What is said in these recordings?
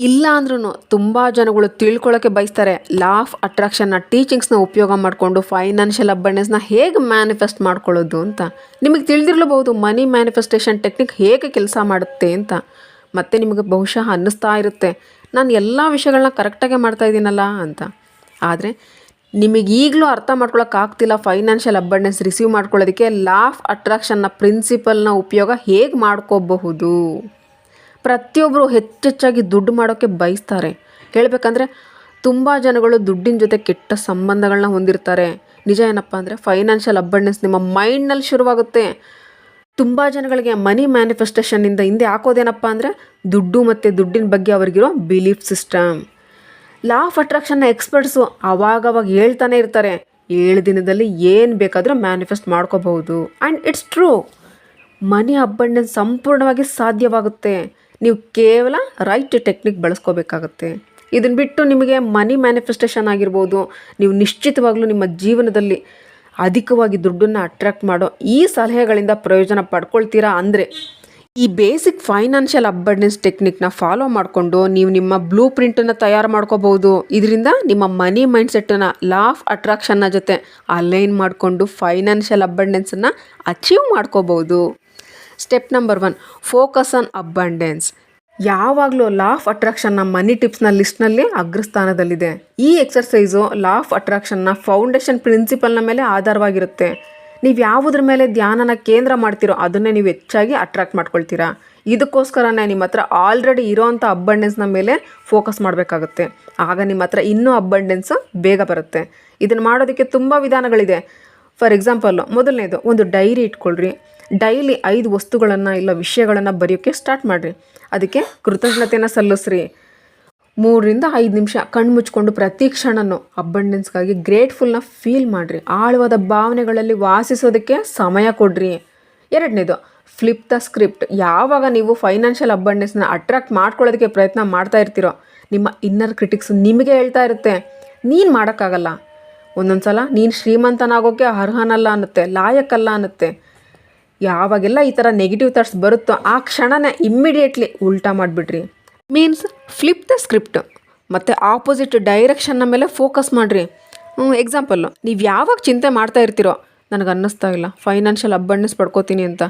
ಇಲ್ಲ ಅಂದ್ರೂ ತುಂಬ ಜನಗಳು ತಿಳ್ಕೊಳ್ಳೋಕ್ಕೆ ಬಯಸ್ತಾರೆ. ಲಾ ಆಫ್ ಅಟ್ರಾಕ್ಷನ್ನ ಟೀಚಿಂಗ್ಸ್ನ ಉಪಯೋಗ ಮಾಡಿಕೊಂಡು ಫೈನಾನ್ಷಿಯಲ್ ಅಬಂಡೆನ್ಸ್ನ ಹೇಗೆ ಮ್ಯಾನಿಫೆಸ್ಟ್ ಮಾಡ್ಕೊಳ್ಳೋದು ಅಂತ. ನಿಮಗೆ ತಿಳಿದಿರಲಬಹುದು ಮನಿ ಮ್ಯಾನಿಫೆಸ್ಟೇಷನ್ ಟೆಕ್ನಿಕ್ ಹೇಗೆ ಕೆಲಸ ಮಾಡುತ್ತೆ ಅಂತ. ಮತ್ತೆ ನಿಮಗೆ ಬಹುಶಃ ಅನ್ನಿಸ್ತಾ ಇರುತ್ತೆ. ನಾನು ಎಲ್ಲ ವಿಷಯಗಳನ್ನ ಕರೆಕ್ಟಾಗೆ ಮಾಡ್ತಾ ಇದ್ದೀನಲ್ಲ ಅಂತ. ಆದರೆ ನಿಮಗೆ ಈಗಲೂ ಅರ್ಥ ಮಾಡ್ಕೊಳ್ಳೋಕ್ಕಾಗ್ತಿಲ್ಲ ಫೈನಾನ್ಷಿಯಲ್ ಅಬಂಡೆನ್ಸ್ ರಿಸೀವ್ ಮಾಡ್ಕೊಳ್ಳೋದಕ್ಕೆ. ಲಾ ಆಫ್ ಅಟ್ರಾಕ್ಷನ್ನ ಪ್ರಿನ್ಸಿಪಲ್ನ ಉಪಯೋಗ ಹೇಗೆ ಮಾಡ್ಕೋಬಹುದು? ಪ್ರತಿಯೊಬ್ಬರು ಹೆಚ್ಚೆಚ್ಚಾಗಿ ದುಡ್ಡು ಮಾಡೋಕ್ಕೆ ಬಯಸ್ತಾರೆ. ಹೇಳಬೇಕಂದ್ರೆ ತುಂಬ ಜನಗಳು ದುಡ್ಡಿನ ಜೊತೆ ಕೆಟ್ಟ ಸಂಬಂಧಗಳನ್ನ ಹೊಂದಿರ್ತಾರೆ. ನಿಜ ಏನಪ್ಪ ಅಂದರೆ ಫೈನಾನ್ಷಿಯಲ್ ಅಬ್ಬಂಡೆನ್ಸ್ ನಿಮ್ಮ ಮೈಂಡ್ನಲ್ಲಿ ಶುರುವಾಗುತ್ತೆ. ತುಂಬ ಜನಗಳಿಗೆ ಮನಿ ಮ್ಯಾನಿಫೆಸ್ಟೇಷನ್ನಿಂದ ಹಿಂದೆ ಹಾಕೋದೇನಪ್ಪ ಅಂದರೆ ದುಡ್ಡು ಮತ್ತು ದುಡ್ಡಿನ ಬಗ್ಗೆ ಅವರಿಗಿರೋ ಬಿಲೀಫ್ ಸಿಸ್ಟಮ್ ಲಾ ಆಫ್ ಅಟ್ರಾಕ್ಷನ್ನ ಎಕ್ಸ್ಪರ್ಟ್ಸು ಅವಾಗವಾಗ ಹೇಳ್ತಾನೆ ಇರ್ತಾರೆ. ಏಳು ದಿನದಲ್ಲಿ ಏನು ಬೇಕಾದರೂ ಮ್ಯಾನಿಫೆಸ್ಟ್ ಮಾಡ್ಕೋಬಹುದು. And it's true money abundance ಸಂಪೂರ್ಣವಾಗಿ ಸಾಧ್ಯವಾಗುತ್ತೆ. ನೀವು ಕೇವಲ ರೈಟ್ ಟೆಕ್ನಿಕ್ ಬಳಸ್ಕೋಬೇಕಾಗತ್ತೆ. ಇದನ್ನು ಬಿಟ್ಟು ನಿಮಗೆ ಮನಿ ಮ್ಯಾನಿಫೆಸ್ಟೇಷನ್ ಆಗಿರ್ಬೋದು, ನೀವು ನಿಶ್ಚಿತವಾಗ್ಲೂ ನಿಮ್ಮ ಜೀವನದಲ್ಲಿ ಅಧಿಕವಾಗಿ ದುಡ್ಡನ್ನು ಅಟ್ರ್ಯಾಕ್ಟ್ ಮಾಡೋ ಈ ಸಲಹೆಗಳಿಂದ ಪ್ರಯೋಜನ ಪಡ್ಕೊಳ್ತೀರಾ ಅಂದರೆ, ಈ ಬೇಸಿಕ್ ಫೈನಾನ್ಷಿಯಲ್ ಅಬಂಡೆನ್ಸ್ ಟೆಕ್ನಿಕ್ನ ಫಾಲೋ ಮಾಡಿಕೊಂಡು ನೀವು ನಿಮ್ಮ ಬ್ಲೂ ಪ್ರಿಂಟನ್ನು ತಯಾರು ಮಾಡ್ಕೋಬಹುದು. ಇದರಿಂದ ನಿಮ್ಮ ಮನಿ ಮೈಂಡ್ಸೆಟ್ಟನ್ನು ಲಾ ಆಫ್ ಅಟ್ರಾಕ್ಷನ್ನ ಜೊತೆ ಅಲೈನ್ ಮಾಡಿಕೊಂಡು ಫೈನಾನ್ಷಿಯಲ್ ಅಬಂಡೆನ್ಸನ್ನು ಅಚೀವ್ ಮಾಡ್ಕೋಬಹುದು. Step number one, focus on abundance ಯಾವಾಗಲೂ ಲಾ ಆಫ್ ನಮ್ಮ ಮನಿ ಟಿಪ್ಸ್ನ ಲಿಸ್ಟ್ನಲ್ಲಿ ಅಗ್ರಸ್ಥಾನದಲ್ಲಿದೆ. ಈ ಎಕ್ಸರ್ಸೈಸು ಲಾ ಆಫ್ ಅಟ್ರಾಕ್ಷನ್ನ ಫೌಂಡೇಶನ್ ಪ್ರಿನ್ಸಿಪಲ್ನ ಮೇಲೆ ಆಧಾರವಾಗಿರುತ್ತೆ. ನೀವು ಯಾವುದ್ರ ಮೇಲೆ ಧ್ಯಾನನ ಕೇಂದ್ರ ಮಾಡ್ತೀರೋ ಅದನ್ನೇ ನೀವು ಹೆಚ್ಚಾಗಿ ಅಟ್ರಾಕ್ಟ್ ಮಾಡ್ಕೊಳ್ತೀರಾ. ಇದಕ್ಕೋಸ್ಕರನೇ ನಿಮ್ಮ ಹತ್ರ ಆಲ್ರೆಡಿ ಇರೋವಂಥ ಅಬ್ಬಂಡೆನ್ಸ್ನ ಮೇಲೆ ಫೋಕಸ್ ಮಾಡಬೇಕಾಗುತ್ತೆ. ಆಗ ನಿಮ್ಮ ಹತ್ರ ಇನ್ನೂ ಅಬ್ಬಂಡೆನ್ಸ್ ಬೇಗ ಬರುತ್ತೆ. ಇದನ್ನು ಮಾಡೋದಕ್ಕೆ ತುಂಬ ವಿಧಾನಗಳಿದೆ. ಫಾರ್ ಎಕ್ಸಾಂಪಲ್ಲು ಮೊದಲನೇದು, ಒಂದು ಡೈರಿ ಇಟ್ಕೊಳ್ರಿ. ಡೈಲಿ ಐದು ವಸ್ತುಗಳನ್ನು ಇಲ್ಲ ವಿಷಯಗಳನ್ನು ಬರೆಯೋಕ್ಕೆ ಸ್ಟಾರ್ಟ್ ಮಾಡಿರಿ. ಅದಕ್ಕೆ ಕೃತಜ್ಞತೆಯನ್ನು ಸಲ್ಲಿಸ್ರಿ. ಮೂರರಿಂದ ಐದು ನಿಮಿಷ ಕಣ್ಣು ಮುಚ್ಕೊಂಡು ಪ್ರತಿ ಕ್ಷಣನೂ ಅಬ್ಬಂಡೆನ್ಸ್ಗಾಗಿ ಗ್ರೇಟ್ಫುಲ್ನ ಫೀಲ್ ಮಾಡಿರಿ. ಆಳವಾದ ಭಾವನೆಗಳಲ್ಲಿ ವಾಸಿಸೋದಕ್ಕೆ ಸಮಯ ಕೊಡ್ರಿ. ಎರಡನೇದು ಫ್ಲಿಪ್ ದ ಸ್ಕ್ರಿಪ್ಟ್ ಯಾವಾಗ ನೀವು ಫೈನಾನ್ಷಿಯಲ್ ಅಬ್ಬಂಡೆನ್ಸ್ನ ಅಟ್ರಾಕ್ಟ್ ಮಾಡ್ಕೊಳ್ಳೋದಕ್ಕೆ ಪ್ರಯತ್ನ ಮಾಡ್ತಾ ಇರ್ತೀರೋ, ನಿಮ್ಮ ಇನ್ನರ್ ಕ್ರಿಟಿಕ್ಸ್ ನಿಮಗೆ ಹೇಳ್ತಾ ಇರುತ್ತೆ, ನೀನು ಮಾಡೋಕ್ಕಾಗಲ್ಲ. ಒಂದೊಂದು ಸಲ ನೀನು ಶ್ರೀಮಂತನಾಗೋಕ್ಕೆ ಅರ್ಹನಲ್ಲ ಅನ್ನುತ್ತೆ ಲಾಯಕ್ಕಲ್ಲ ಅನ್ನುತ್ತೆ. ಯಾವಾಗೆಲ್ಲ ಈ ಥರ ನೆಗೆಟಿವ್ ಥಾಟ್ಸ್ ಬರುತ್ತೋ ಆ ಕ್ಷಣನೇ ಇಮ್ಮಿಡಿಯೇಟ್ಲಿ ಉಲ್ಟಾ ಮಾಡಿಬಿಡ್ರಿ. ಮೀನ್ಸ್ ಫ್ಲಿಪ್ ದ ಸ್ಕ್ರಿಪ್ಟ್ ಮತ್ತು ಆಪೋಸಿಟ್ ಡೈರೆಕ್ಷನ್ನ ಮೇಲೆ ಫೋಕಸ್ ಮಾಡಿರಿ. ಎಕ್ಸಾಂಪಲ್ಲು ನೀವು ಯಾವಾಗ ಚಿಂತೆ ಮಾಡ್ತಾ ಇರ್ತೀರೋ, ನನಗೆ ಅನ್ನಿಸ್ತಾ ಇಲ್ಲ ಫೈನಾನ್ಷಿಯಲ್ ಅಬ್ಬಂಡೆನ್ಸ್ ಪಡ್ಕೋತೀನಿ ಅಂತ.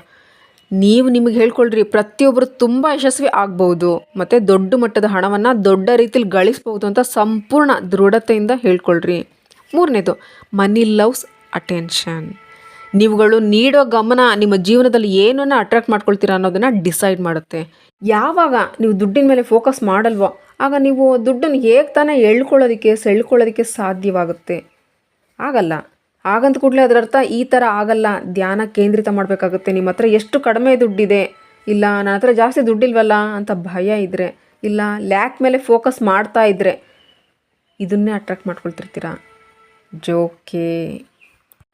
ನೀವು ನಿಮಗೆ ಹೇಳ್ಕೊಳ್ರಿ ಪ್ರತಿಯೊಬ್ಬರು ತುಂಬ ಯಶಸ್ವಿ ಆಗ್ಬೋದು, ಮತ್ತು ದೊಡ್ಡ ಮಟ್ಟದ ಹಣವನ್ನು ದೊಡ್ಡ ರೀತಿಲಿ ಗಳಿಸ್ಬೋದು ಅಂತ ಸಂಪೂರ್ಣ ದೃಢತೆಯಿಂದ ಹೇಳ್ಕೊಳ್ರಿ. ಮೂರನೇದು ಮನಿ ಲವ್ಸ್ ಅಟೆನ್ಷನ್ ನೀವುಗಳು ನೀಡೋ ಗಮನ ನಿಮ್ಮ ಜೀವನದಲ್ಲಿ ಏನನ್ನು ಅಟ್ರಾಕ್ಟ್ ಮಾಡ್ಕೊಳ್ತೀರಾ ಅನ್ನೋದನ್ನು ಡಿಸೈಡ್ ಮಾಡುತ್ತೆ. ಯಾವಾಗ ನೀವು ದುಡ್ಡಿನ ಮೇಲೆ ಫೋಕಸ್ ಮಾಡಲ್ವೋ, ಆಗ ನೀವು ದುಡ್ಡನ್ನು ಹೇಗೆ ತಾನೇ ಎಳ್ಕೊಳ್ಳೋದಕ್ಕೆ, ಸೆಳ್ಕೊಳ್ಳೋದಕ್ಕೆ ಸಾಧ್ಯವಾಗುತ್ತೆ. ಆಗಲ್ಲ. ಹಾಗಂತ ಕೂಡಲೇ ಅದರ ಅರ್ಥ ಈ ಥರ ಆಗಲ್ಲ. ಧ್ಯಾನ ಕೇಂದ್ರಿತ ಮಾಡಬೇಕಾಗುತ್ತೆ. ನಿಮ್ಮ ಹತ್ರ ಎಷ್ಟು ಕಡಿಮೆ ದುಡ್ಡಿದೆ, ಇಲ್ಲ ನನ್ನ ಹತ್ರ ಜಾಸ್ತಿ ದುಡ್ಡಿಲ್ವಲ್ಲ ಅಂತ ಭಯ ಇದ್ದರೆ ಇಲ್ಲ ಲ್ಯಾಕ್ ಮೇಲೆ ಫೋಕಸ್ ಮಾಡ್ತಾ ಇದ್ದರೆ ಇದನ್ನೇ ಅಟ್ರಾಕ್ಟ್ ಮಾಡ್ಕೊಳ್ತಿರ್ತೀರಾ? ಜೋಕೆ.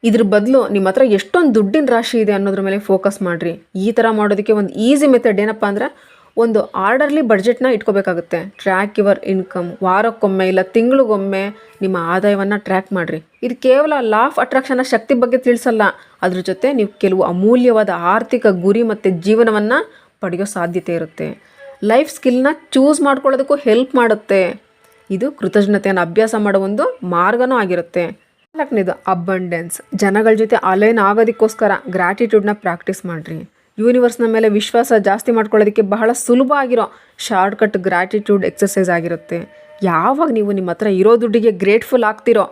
ಇದ್ರ ಬದಲು ನಿಮ್ಮ ಹತ್ರ ಎಷ್ಟೊಂದು ದುಡ್ಡಿನ ರಾಶಿ ಇದೆ ಅನ್ನೋದ್ರ ಮೇಲೆ ಫೋಕಸ್ ಮಾಡಿರಿ. ಈ ಥರ ಮಾಡೋದಕ್ಕೆ ಒಂದು ಈಸಿ ಮೆಥಡ್ ಏನಪ್ಪ ಅಂದರೆ ಒಂದು ಆರ್ಡರ್ಲಿ ಬಡ್ಜೆಟ್ನ ಇಟ್ಕೋಬೇಕಾಗುತ್ತೆ. ಟ್ರ್ಯಾಕ್ ಯುವರ್ ಇನ್ಕಮ್ ವಾರಕ್ಕೊಮ್ಮೆ ಇಲ್ಲ ತಿಂಗಳಿಗೊಮ್ಮೆ ನಿಮ್ಮ ಆದಾಯವನ್ನು ಟ್ರ್ಯಾಕ್ ಮಾಡಿರಿ. ಇದು ಕೇವಲ ಲಾಫ್ ಅಟ್ರಾಕ್ಷನ್ನ ಶಕ್ತಿ ಬಗ್ಗೆ ತಿಳಿಸಲ್ಲ. ಅದ್ರ ಜೊತೆ ನೀವು ಕೆಲವು ಅಮೂಲ್ಯವಾದ ಆರ್ಥಿಕ ಗುರಿ ಮತ್ತು ಜೀವನವನ್ನು ಪಡೆಯೋ ಸಾಧ್ಯತೆ ಇರುತ್ತೆ. ಲೈಫ್ ಸ್ಕಿಲ್ನ ಚೂಸ್ ಮಾಡ್ಕೊಳ್ಳೋದಕ್ಕೂ ಹೆಲ್ಪ್ ಮಾಡುತ್ತೆ. ಇದು ಕೃತಜ್ಞತೆಯನ್ನು ಅಭ್ಯಾಸ ಮಾಡೋ ಒಂದು ಮಾರ್ಗನೂ ಆಗಿರುತ್ತೆ. ನಾಲ್ಕನೇದು ಅಬಂಡೆನ್ಸ್ ಜನಗಳ ಜೊತೆ ಅಲೈನ್ ಆಗೋದಕ್ಕೋಸ್ಕರ ಗ್ರ್ಯಾಟಿಟ್ಯೂಡ್ನ ಪ್ರಾಕ್ಟೀಸ್ ಮಾಡಿರಿ. ಯೂನಿವರ್ಸ್ನ ಮೇಲೆ ವಿಶ್ವಾಸ ಜಾಸ್ತಿ ಮಾಡ್ಕೊಳ್ಳೋದಕ್ಕೆ ಬಹಳ ಸುಲಭ ಆಗಿರೋ ಶಾರ್ಟ್ಕಟ್ ಗ್ರ್ಯಾಟಿಟ್ಯೂಡ್ ಎಕ್ಸಸೈಸ್ ಆಗಿರುತ್ತೆ. ಯಾವಾಗ ನೀವು ನಿಮ್ಮ ಹತ್ರ ಇರೋ ದುಡ್ಡಿಗೆ ಗ್ರೇಟ್ಫುಲ್ ಆಗ್ತಿರೋ,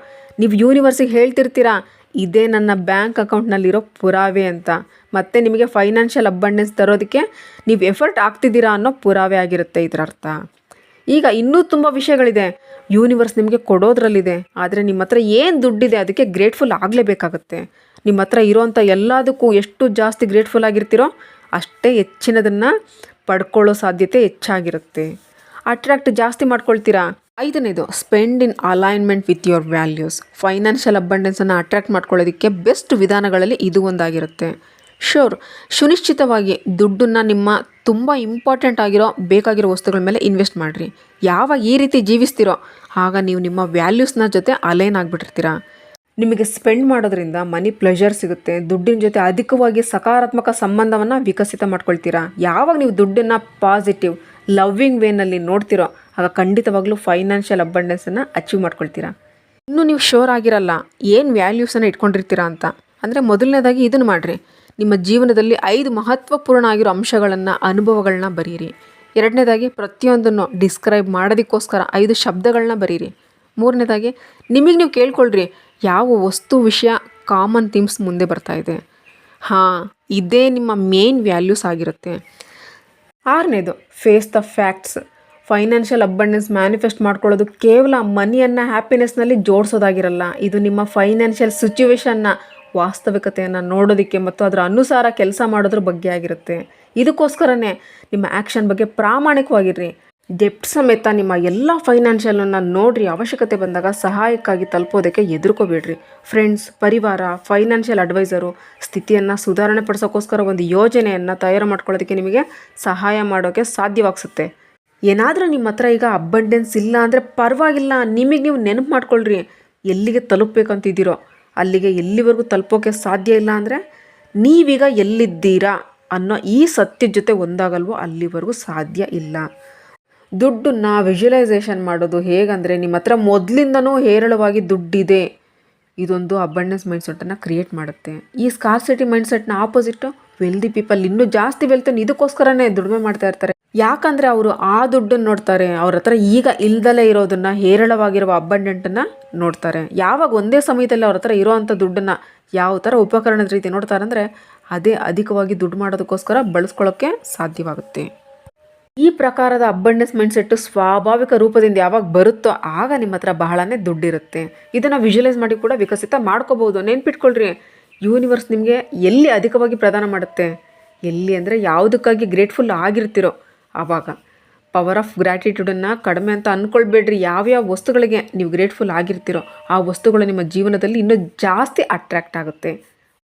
ನೀವು ಯೂನಿವರ್ಸಿಗೆ ಹೇಳ್ತಿರ್ತೀರಾ, ಇದೇ ನನ್ನ ಬ್ಯಾಂಕ್ ಅಕೌಂಟ್ನಲ್ಲಿರೋ ಪುರಾವೆ ಅಂತ. ಮತ್ತು ನಿಮಗೆ ಫೈನಾನ್ಷಿಯಲ್ ಅಬಂಡೆನ್ಸ್ ತರೋದಕ್ಕೆ ನೀವು ಎಫರ್ಟ್ ಆಗ್ತಿದ್ದೀರಾ ಅನ್ನೋ ಪುರಾವೆ ಆಗಿರುತ್ತೆ ಇದರ ಅರ್ಥ ಈಗ ಇನ್ನೂ ತುಂಬ ವಿಷಯಗಳಿದೆ. ಯೂನಿವರ್ಸ್ ನಿಮಗೆ ಕೊಡೋದ್ರಲ್ಲಿದೆ. ಆದರೆ ನಿಮ್ಮ ಹತ್ರ ಏನು ದುಡ್ಡಿದೆ ಅದಕ್ಕೆ ಗ್ರೇಟ್ಫುಲ್ ಆಗಲೇಬೇಕಾಗತ್ತೆ. ನಿಮ್ಮ ಹತ್ರ ಇರೋವಂಥ ಎಲ್ಲದಕ್ಕೂ ಎಷ್ಟು ಜಾಸ್ತಿ ಗ್ರೇಟ್ಫುಲ್ ಆಗಿರ್ತೀರೋ ಅಷ್ಟೇ ಹೆಚ್ಚಿನದನ್ನು ಪಡ್ಕೊಳ್ಳೋ ಸಾಧ್ಯತೆ ಹೆಚ್ಚಾಗಿರುತ್ತೆ. ಅಟ್ರ್ಯಾಕ್ಟ್ ಜಾಸ್ತಿ ಮಾಡ್ಕೊಳ್ತೀರಾ? ಐದನೇದು, spend in alignment with your values. Financial ಅಬಂಡೆನ್ಸನ್ನು attract ಮಾಡ್ಕೊಳ್ಳೋದಕ್ಕೆ ಬೆಸ್ಟ್ ವಿಧಾನಗಳಲ್ಲಿ ಇದು ಒಂದಾಗಿರುತ್ತೆ. ಶೋರ್ ಸುನಿಶ್ಚಿತವಾಗಿ ದುಡ್ಡನ್ನು ನಿಮ್ಮ ತುಂಬ ಇಂಪಾರ್ಟೆಂಟ್ ಆಗಿರೋ ಬೇಕಾಗಿರೋ ವಸ್ತುಗಳ ಮೇಲೆ ಇನ್ವೆಸ್ಟ್ ಮಾಡಿರಿ. ಯಾವಾಗ ಈ ರೀತಿ ಜೀವಿಸ್ತಿರೋ, ಆಗ ನೀವು ನಿಮ್ಮ ವ್ಯಾಲ್ಯೂಸ್ನ ಜೊತೆ ಅಲೈನ್ ಆಗಿಬಿಟ್ಟಿರ್ತೀರ. ನಿಮಗೆ ಸ್ಪೆಂಡ್ ಮಾಡೋದ್ರಿಂದ ಮನಿ ಪ್ಲೆಷರ್ ಸಿಗುತ್ತೆ. ದುಡ್ಡಿನ ಜೊತೆ ಅಧಿಕವಾಗಿ ಸಕಾರಾತ್ಮಕ ಸಂಬಂಧವನ್ನು ವಿಕಸಿತ ಮಾಡ್ಕೊಳ್ತೀರಾ. ಯಾವಾಗ ನೀವು ದುಡ್ಡನ್ನು ಪಾಸಿಟಿವ್ ಲವ್ವಿಂಗ್ ವೇನಲ್ಲಿ ನೋಡ್ತಿರೋ, ಆಗ ಖಂಡಿತವಾಗ್ಲೂ ಫೈನಾನ್ಷಿಯಲ್ ಅಬಂಡೆನ್ಸನ್ನು ಅಚೀವ್ ಮಾಡ್ಕೊಳ್ತೀರಾ. ಇನ್ನೂ ನೀವು ಶೋರ್ ಆಗಿರಲ್ಲ, ಏನು ವ್ಯಾಲ್ಯೂಸನ್ನು ಇಟ್ಕೊಂಡಿರ್ತೀರಾ ಅಂತ. ಅಂದರೆ ಮೊದಲನೇದಾಗಿ ಇದನ್ನು ಮಾಡಿರಿ. ನಿಮ್ಮ ಜೀವನದಲ್ಲಿ ಐದು ಮಹತ್ವಪೂರ್ಣ ಆಗಿರೋ ಅಂಶಗಳನ್ನು ಅನುಭವಗಳನ್ನ ಬರೀರಿ. ಎರಡನೇದಾಗಿ ಪ್ರತಿಯೊಂದನ್ನು ಡಿಸ್ಕ್ರೈಬ್ ಮಾಡೋದಕ್ಕೋಸ್ಕರ ಐದು ಶಬ್ದಗಳನ್ನ ಬರೀರಿ. ಮೂರನೇದಾಗಿ ನಿಮಗೆ ನೀವು ಕೇಳ್ಕೊಳ್ರಿ, ಯಾವ ವಸ್ತು ವಿಷಯ ಕಾಮನ್ ಥೀಮ್ಸ್ ಮುಂದೆ ಬರ್ತಾ ಇದೆ. ಹಾಂ, ಇದೇ ನಿಮ್ಮ ಮೇನ್ ವ್ಯಾಲ್ಯೂಸ್ ಆಗಿರುತ್ತೆ. ಆರನೇದು face the facts financial abundance manifest ಮಾಡ್ಕೊಳ್ಳೋದು ಕೇವಲ ಮನಿಯನ್ನು ಹ್ಯಾಪಿನೆಸ್ನಲ್ಲಿ ಜೋಡಿಸೋದಾಗಿರಲ್ಲ, ಇದು ನಿಮ್ಮ ಫೈನಾನ್ಷಿಯಲ್ ಸಿಚುವೇಶನ್ನ ವಾಸ್ತವಿಕತೆಯನ್ನು ನೋಡೋದಕ್ಕೆ ಮತ್ತು ಅದರ ಅನುಸಾರ ಕೆಲಸ ಮಾಡೋದ್ರ ಬಗ್ಗೆ ಆಗಿರುತ್ತೆ. ಇದಕ್ಕೋಸ್ಕರನೇ ನಿಮ್ಮ ಆ್ಯಕ್ಷನ್ ಬಗ್ಗೆ ಪ್ರಾಮಾಣಿಕವಾಗಿರ್ರಿ. ಡೆಪ್ಟ್ ಸಮೇತ ನಿಮ್ಮ ಎಲ್ಲ ಫೈನಾನ್ಷಿಯಲನ್ನು ನೋಡ್ರಿ. ಅವಶ್ಯಕತೆ ಬಂದಾಗ ಸಹಾಯಕ್ಕಾಗಿ ತಲುಪೋದಕ್ಕೆ ಎದುರ್ಕೋಬೇಡ್ರಿ. ಫ್ರೆಂಡ್ಸ್, ಪರಿವಾರ, ಫೈನಾನ್ಷಿಯಲ್ ಅಡ್ವೈಸರು, ಸ್ಥಿತಿಯನ್ನು ಸುಧಾರಣೆ ಪಡಿಸೋಕ್ಕೋಸ್ಕರ ಒಂದು ಯೋಜನೆಯನ್ನು ತಯಾರು ಮಾಡ್ಕೊಳ್ಳೋದಕ್ಕೆ ನಿಮಗೆ ಸಹಾಯ ಮಾಡೋಕ್ಕೆ ಸಾಧ್ಯವಾಗಿಸುತ್ತೆ. ಏನಾದರೂ ನಿಮ್ಮ ಹತ್ರ ಈಗ ಅಬ್ಬಂಡೆನ್ಸ್ ಇಲ್ಲ ಅಂದರೆ ಪರವಾಗಿಲ್ಲ. ನಿಮಗೆ ನೀವು ನೆನಪು ಮಾಡ್ಕೊಳ್ರಿ. ಎಲ್ಲಿಗೆ ತಲುಪಬೇಕಂತಿದ್ದೀರೋ. ಅಲ್ಲಿಗೆ ಎಲ್ಲಿವರೆಗೂ ತಲುಪೋಕ್ಕೆ ಸಾಧ್ಯ ಇಲ್ಲ ಅಂದರೆ ನೀವೀಗ ಎಲ್ಲಿದ್ದೀರಾ ಅನ್ನೋ ಈ ಸತ್ಯದ ಜೊತೆ ಒಂದಾಗಲ್ವೋ ಅಲ್ಲಿವರೆಗೂ ಸಾಧ್ಯ ಇಲ್ಲ. ದುಡ್ಡನ್ನ ವಿಜುವಲೈಸೇಷನ್ ಮಾಡೋದು ಹೇಗಂದರೆ ನಿಮ್ಮ ಹತ್ರ ಮೊದಲಿಂದನೂ ಹೇರಳವಾಗಿ ದುಡ್ಡಿದೆ. ಇದೊಂದು ಅಬಂಡೆನ್ಸ್ ಮೈಂಡ್ಸೆಟನ್ನು ಕ್ರಿಯೇಟ್ ಮಾಡುತ್ತೆ. ಈ ಸ್ಕಾರ್ಸಿಟಿ ಮೈಂಡ್ಸೆಟ್ನ ಆಪೋಸಿಟ್ ವೆಲ್ದಿ ಪೀಪಲ್ ಇನ್ನೂ ಜಾಸ್ತಿ ವೆಲ್ತನ್ನು ಇದಕ್ಕೋಸ್ಕರನೇ ದುಡಿಮೆ ಮಾಡ್ತಾ ಇರ್ತಾರೆ. ಯಾಕಂದರೆ ಅವರು ಆ ದುಡ್ಡನ್ನು ನೋಡ್ತಾರೆ. ಅವ್ರ ಹತ್ರ ಈಗ ಇಲ್ದಲೇ ಇರೋದನ್ನು, ಹೇರಳವಾಗಿರುವ ಅಬ್ಬಂಡೆಂಟನ್ನು ನೋಡ್ತಾರೆ. ಯಾವಾಗ ಒಂದೇ ಸಮಯದಲ್ಲಿ ಅವ್ರ ಹತ್ರ ಇರೋವಂಥ ದುಡ್ಡನ್ನು ಯಾವ ಥರ ಉಪಕರಣದ ರೀತಿ ನೋಡ್ತಾರೆ ಅಂದರೆ ಅದೇ ಅಧಿಕವಾಗಿ ದುಡ್ಡು ಮಾಡೋದಕ್ಕೋಸ್ಕರ ಬಳಸ್ಕೊಳ್ಳೋಕ್ಕೆ ಸಾಧ್ಯವಾಗುತ್ತೆ. ಈ ಪ್ರಕಾರದ ಅಬ್ಬಂಡೆನ್ಸ್ ಮೈಂಡ್ಸೆಟ್ಟು ಸ್ವಾಭಾವಿಕ ರೂಪದಿಂದ ಯಾವಾಗ ಬರುತ್ತೋ ಆಗ ನಿಮ್ಮ ಹತ್ರ ಬಹಳನೇ ದುಡ್ಡಿರುತ್ತೆ. ಇದನ್ನು ವಿಜುವಲೈಸ್ ಮಾಡಿ ಕೂಡ ವಿಕಸಿತ ಮಾಡ್ಕೋಬೋದು ನೆನ್ಪಿಟ್ಕೊಳ್ರಿ ಯೂನಿವರ್ಸ್ ನಿಮಗೆ ಎಲ್ಲಿ ಅಧಿಕವಾಗಿ ಪ್ರದಾನ ಮಾಡುತ್ತೆ? ಎಲ್ಲಿ ಅಂದರೆ ಯಾವುದಕ್ಕಾಗಿ ಗ್ರೇಟ್ಫುಲ್ ಆಗಿರ್ತಿರೋ ಆವಾಗ ಪವರ್ ಆಫ್ ಗ್ರ್ಯಾಟಿಟ್ಯೂಡನ್ನು ಕಡಿಮೆ ಅಂತ ಅಂದ್ಕೊಳ್ಬೇಡ್ರಿ ಯಾವ್ಯಾವ ವಸ್ತುಗಳಿಗೆ ನೀವು ಗ್ರೇಟ್ಫುಲ್ ಆಗಿರ್ತೀರೋ, ಆ ವಸ್ತುಗಳು ನಿಮ್ಮ ಜೀವನದಲ್ಲಿ ಇನ್ನೂ ಜಾಸ್ತಿ ಅಟ್ರ್ಯಾಕ್ಟ್ ಆಗುತ್ತೆ.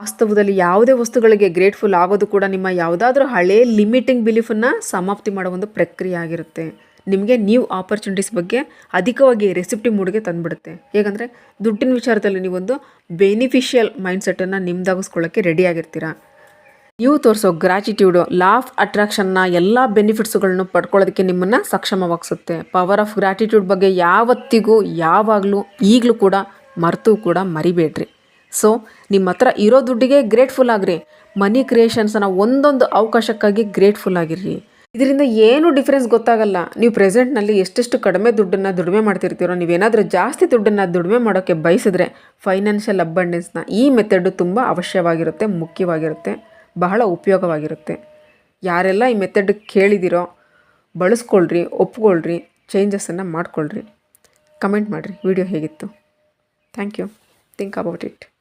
ವಾಸ್ತವದಲ್ಲಿ ಯಾವುದೇ ವಸ್ತುಗಳಿಗೆ ಗ್ರೇಟ್ಫುಲ್ ಆಗೋದು ಕೂಡ ನಿಮ್ಮ ಯಾವುದಾದ್ರೂ ಹಳೇ ಲಿಮಿಟಿಂಗ್ ಬಿಲೀಫನ್ನು ಸಮಾಪ್ತಿ ಮಾಡೋ ಒಂದು ಪ್ರಕ್ರಿಯೆ ಆಗಿರುತ್ತೆ. ನಿಮಗೆ ನೀವು ಆಪರ್ಚುನಿಟೀಸ್ ಬಗ್ಗೆ ಅಧಿಕವಾಗಿ ರೆಸಿಪ್ಟಿ ಮೂಡಿಗೆ ತಂದುಬಿಡುತ್ತೆ. ಹೇಗಂದರೆ, ದುಡ್ಡಿನ ವಿಚಾರದಲ್ಲಿ ನೀವೊಂದು ಬೆನಿಫಿಷಿಯಲ್ ಮೈಂಡ್ಸೆಟ್ಟನ್ನು ನಿಮ್ದಾಗಿಸ್ಕೊಳ್ಳೋಕ್ಕೆ ರೆಡಿಯಾಗಿರ್ತೀರ ನೀವು ತೋರಿಸೋ ಗ್ರ್ಯಾಟಿಟ್ಯೂಡು ಲಾಫ್ ಅಟ್ರಾಕ್ಷನ್ನ ಎಲ್ಲ ಬೆನಿಫಿಟ್ಸ್ಗಳನ್ನು ಪಡ್ಕೊಳ್ಳೋದಕ್ಕೆ ನಿಮ್ಮನ್ನು ಸಕ್ಷಮವಾಗಿಸುತ್ತೆ. ಪವರ್ ಆಫ್ ಗ್ರ್ಯಾಟಿಟ್ಯೂಡ್ ಬಗ್ಗೆ ಯಾವತ್ತಿಗೂ, ಯಾವಾಗಲೂ, ಈಗಲೂ ಕೂಡ ಮರೆತು ಕೂಡ ಮರಿಬೇಡ್ರಿ. ಸೊ ನಿಮ್ಮ ಹತ್ರ ಇರೋ ದುಡ್ಡಿಗೆ ಗ್ರೇಟ್ಫುಲ್ ಆಗಿರಿ. ಮನಿ ಕ್ರಿಯೇಷನ್ಸನ್ನು ಒಂದೊಂದು ಅವಕಾಶಕ್ಕಾಗಿ ಗ್ರೇಟ್ಫುಲ್ ಆಗಿರ್ರಿ. ಇದರಿಂದ ಏನು ಡಿಫ್ರೆನ್ಸ್ ಗೊತ್ತಾಗಲ್ಲ. ನೀವು ಪ್ರೆಸೆಂಟ್ನಲ್ಲಿ ಎಷ್ಟೆಷ್ಟು ಕಡಿಮೆ ದುಡ್ಡನ್ನು ದುಡಿಮೆ ಮಾಡ್ತಿರ್ತೀರೋ, ನೀವೇನಾದರೂ ಜಾಸ್ತಿ ದುಡ್ಡನ್ನು ದುಡಿಮೆ ಮಾಡೋಕ್ಕೆ ಬಯಸಿದ್ರೆ ಫೈನಾನ್ಷಿಯಲ್ ಅಬ್ಬಂಡೆನ್ಸ್ನ ಈ ಮೆಥಡು ತುಂಬ ಅವಶ್ಯವಾಗಿರುತ್ತೆ, ಮುಖ್ಯವಾಗಿರುತ್ತೆ. ಬಹಳ ಉಪಯೋಗವಾಗಿರುತ್ತೆ. ಯಾರೆಲ್ಲ ಈ ಮೆಥಡ್ ಕೇಳಿದಿರೋ, ಬಳಸ್ಕೊಳ್ರಿ, ಒಪ್ಕೊಳ್ರಿ ಚೇಂಜಸನ್ನು ಮಾಡ್ಕೊಳ್ರಿ. ಕಮೆಂಟ್ ಮಾಡಿರಿ ವಿಡಿಯೋ ಹೇಗಿತ್ತು? Thank you think about it